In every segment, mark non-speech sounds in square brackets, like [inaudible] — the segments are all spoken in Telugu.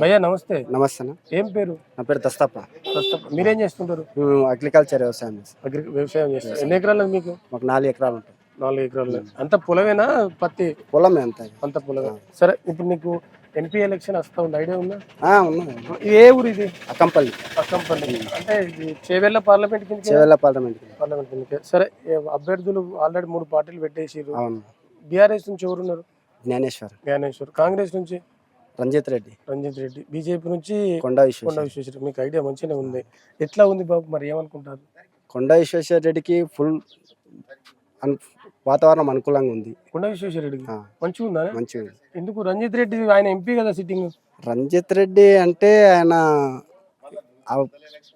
భయ్యా నమస్తే. నమస్తే అన్న. ఏం పేరు? నా పేరు దస్తప్ప. ప్రస్తుతం మీరేం చేస్తుంటారు? అగ్రికల్చర్ వ్యవసాయం అగ్రి వ్యవసాయం చేస్తారు. ఎన్ని ఎకరాలు మీకు? మాకు నాలుగు ఎకరాలు ఉంటాయి. నాలుగు ఎకరాలు. అంత పొలమేనా? పత్తి? పొలమే అంత. అంత పొలమే. సరే ఇప్పుడు నీకు ఎంపీ ఎలక్షన్ వస్తా ఉంది. ఐడియా ఉందా? ఉన్నాయి ఏ ఊరు ఇది? అక్కంపల్లి. అక్కంపల్లి. అంటే చేవెళ్ళ పార్లమెంట్ కింద చేవెళ్ళ పార్లమెంట్ పార్లమెంట్ కిందకే. సరే అభ్యర్థులు ఆల్రెడీ మూడు పార్టీలు పెట్టేసిరు అవును. బీఆర్ఎస్ నుంచి ఎవరున్నారు? జ్ఞానేశ్వర్. జ్ఞానేశ్వర్. కాంగ్రెస్ నుంచి? రంజిత్ రెడ్డి. రంజిత్ రెడ్డి. బీజేపీ నుంచి కొండ కొండ విశ్వేశ్వర. మీకు ఐడియా మంచిగానే ఉంది. ఎట్లా ఉంది బాబు? మరి ఏమనుకుంటారు? కొండ విశ్వేశ్వర రెడ్డికి ఫుల్ వాతావరణం అనుకూలంగా ఉంది. కొండ విశ్వేశ్వర రెడ్డికి? ఆ, మంచిగా ఉందా? మంచిగా. ఎందుకు? రంజిత్ రెడ్డి ఆయన ఎంపీ కదా సిట్టింగ్. రంజిత్ రెడ్డి అంటే ఆయన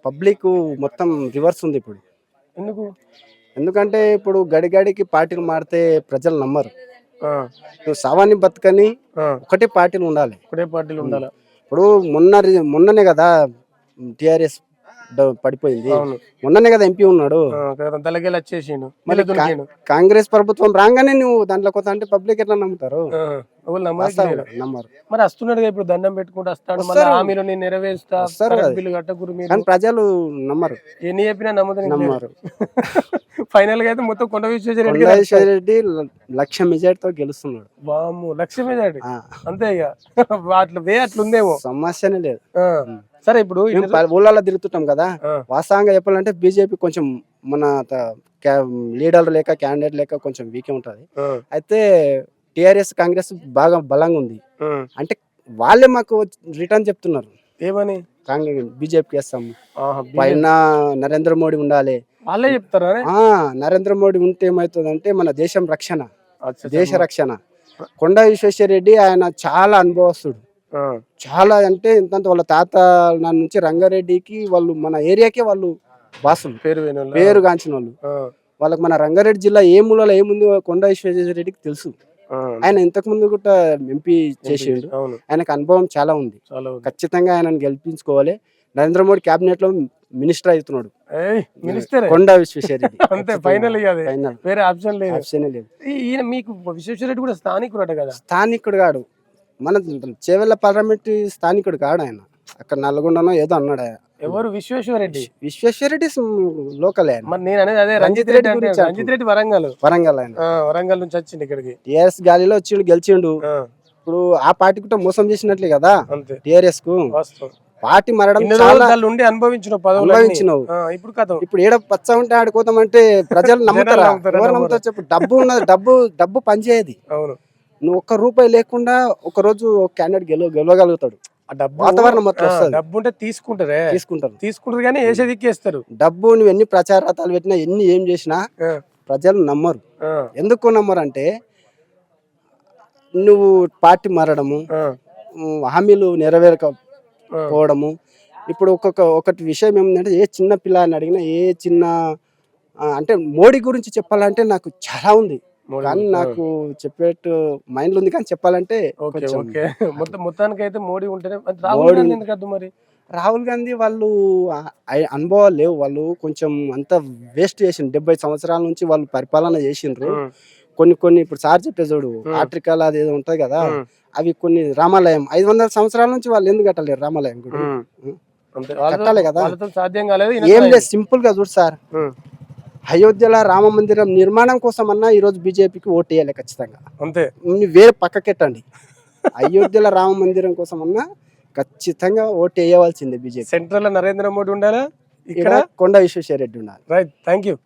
పబ్లిక్ మొత్తం రివర్స్ ఉంది ఇప్పుడు. ఎందుకు? ఎందుకంటే ఇప్పుడు గడిగడికి పార్టీలు మారితే ప్రజలు నమ్మరు. నువ్వు సవాని బతుకని ఒకటే పార్టీలు ఉండాలి. ఒకటే పార్టీలు ఉండాలా. ఇప్పుడు మొన్న మొన్ననే కదా టిఆర్ఎస్ పడిపోయింది. మొన్ననే కదా ఎంపీ ఉన్నాడు. మళ్ళీ కాంగ్రెస్ ప్రభుత్వం రాగానే నువ్వు దాంట్లో కొత్త అంటే పబ్లిక్ ఎట్లా నమ్ముతారు. నమ్మరు మరి వస్తున్నాడు ఇప్పుడు దండం పెట్టుకుంటూ వస్తాడు. హామీలు నెరవేరుస్తా. బిల్లు కట్టకురు ప్రజలు నమ్మరు. ఎన్ని చెప్పినా నమ్మరు. [laughs] ఫైనల్గా అయితే మొత్తం కొండ విశ్వేశ్వర రెడ్డి కొండా విశ్వేశ్వర రెడ్డి లక్ష మెజార్టీతో గెలుస్తున్నాడు. వాము మీద ఆ, అంతే ఇక. [laughs] అట్లా వే అట్లుందేమో. సమస్యనే లేదు. సరే ఇప్పుడు ఊళ్ళలో తిరుగుతుంటాం కదా. వాస్తవంగా చెప్పాలంటే బీజేపీ కొంచెం మన లీడర్ లేక క్యాండిడేట్ లేక కొంచెం వీకే ఉంటుంది. అయితే టిఆర్ఎస్ కాంగ్రెస్ బాగా బలంగా ఉంది. అంటే వాళ్ళే మాకు రిటర్న్ చెప్తున్నారు. ఏమని? కాంగ్రెస్ బీజేపీకి వేస్తాం ఆహా, బి- పైన నరేంద్ర మోడీ ఉండాలి. వాళ్ళే చెప్తారా? నరేంద్ర మోడీ ఉంటే ఏమవుతుందంటే మన దేశం రక్షణ. దేశ రక్షణ. కొండా విశ్వేశ్వర రెడ్డి ఆయన చాలా అనుభవస్తుడు. చాలా అంటే ఇంతంత వాళ్ళ తాత నుంచి రంగారెడ్డికి వాళ్ళు మన ఏరియాకే వాళ్ళు వాసులు. పేరు? పేరు గాంచిన వాళ్ళు వాళ్ళకి మన రంగారెడ్డి జిల్లా ఏ మూలలో ఏముంది కొండా విశ్వేశ్వర రెడ్డికి తెలుసు ఆయన ఇంతకు ముందు కూడా ఎంపీ చేసిండు ఆయనకు అనుభవం చాలా ఉంది. ఖచ్చితంగా ఆయనను గెలిపించుకోవాలి. నరేంద్ర మోడీ కేబినెట్లో మినిస్టర్ అవుతున్నాడు. మినిస్టర్. కొండా విశ్వేశ్వర రెడ్డి [laughs] అంతే ఫైనల్ ఇక అదే ఫైనల్ వేరే ఆప్షన్ లేదు. ఆప్షన్ లేదు. ఈ- ఈయన మీకు కూడా స్థానికుడట కదా? స్థానికుడు కాడు. మన చేవెళ్ళ పార్లమెంట్ స్థానికుడు కాడు ఆయన. అక్కడ నల్గొండనో ఏదో అన్నాడు ఎవరు? విశ్వేశ్వర రెడ్డి విశ్వేశ్వర రెడ్డి లోకల్ ఆయన. మరి నేను అనేది అదే రంజిత్ రెడ్డి అంటే రంజిత్ రెడ్డి వరంగల్. వరంగల్ ఆయన. వరంగల్ నుంచి వచ్చింది ఇక్కడికి. టిఆర్ఎస్ గాలిలో వచ్చిండు గెలిచిండు. ఇప్పుడు ఆ పార్టీ కూడా మోసం చేసినట్లే కదా టిఆర్ఎస్కు పార్టీ మరడం ఉండి అనుభవించిన అనుభవించినావు. ఇప్పుడు కథ. ఇప్పుడు ఏడ పచ్చ ఉంటే ఆడుకోతామంటే ప్రజలు నమ్ముతారా? ఎవరు. నమ్ముతారు చెప్పు. డబ్బు ఉన్నది డబ్బు డబ్బు పనిచేయదు. అవును. నువ్వు ఒక్క రూపాయి లేకుండా ఒక రోజు క్యాండిడేట్ గెలవ గెలవగలుగుతాడు. వాతావరణం వస్తది. డబ్బు ఉంటే తీసుకుంటారే? తీసుకుంటారు. తీసుకుంటారు కానీ వేసే దిక్కేస్తారు. డబ్బు నువ్వు ఎన్ని ప్రచారాలు పెట్టినా ఎన్ని ఏం చేసినా ప్రజలు నమ్మరు. ఎందుకు నమ్మరు అంటే నువ్వు పార్టీ మారడము ఆ, ఉమ్, నెరవేరకపోవడము ఇప్పుడు ఒక్కొక్క ఒకటి విషయం ఏమిటంటే ఏ చిన్న పిల్లని అడిగినా ఏ చిన్న అంటే మోడీ గురించి చెప్పాలంటే నాకు చాలా ఉంది. కానీ నాకు చెప్పేట్టు మైండ్ ఉంది కానీ చెప్పాలంటే ఓకే కొంచెం ఓకే. మొత్తం మొత్తానికి అయితే మోడీ ఉంటేనే మరి రాహుల్ గాంధీ ఎందుకు వద్దు మరి? రాహుల్ గాంధీ వాళ్ళు అనుభవాలు లేవు. వాళ్ళు కొంచెం అంత వేస్ట్ చేసిండ్రు. డెబ్బై సంవత్సరాల నుంచి వాళ్ళు పరిపాలన చేసిండ్రు. కొన్ని కొన్ని ఇప్పుడు సార్ చెప్పే చూడు Hmm. ఆర్టికల్ అది ఏదో ఉంటది కదా అవి కొన్ని రామాలయం ఐదు వందల సంవత్సరాల నుంచి వాళ్ళు ఎందుకు కట్టలేరు రామాలయం గుడి? కట్టాలి కదా. సాధ్యం కాలేదు ఏం లేదు సింపుల్గా చూడు సార్. అయోధ్యలో రామ మందిరం నిర్మాణం కోసం అన్నా ఈ రోజు బీజేపీకి ఓటు వేయాలి ఖచ్చితంగా. అంతే. వేరే పక్కకెట్టండి. అయోధ్యలో రామ మందిరం కోసం అన్నా ఖచ్చితంగా ఓటు వేయవలసిందే బీజేపీ. సెంట్రల్లో నరేంద్ర మోడీ ఉండాలా? ఇక్కడ ఇక్కడ? కొండ విశ్వేశ్వర రెడ్డి ఉండాలి. Right thank you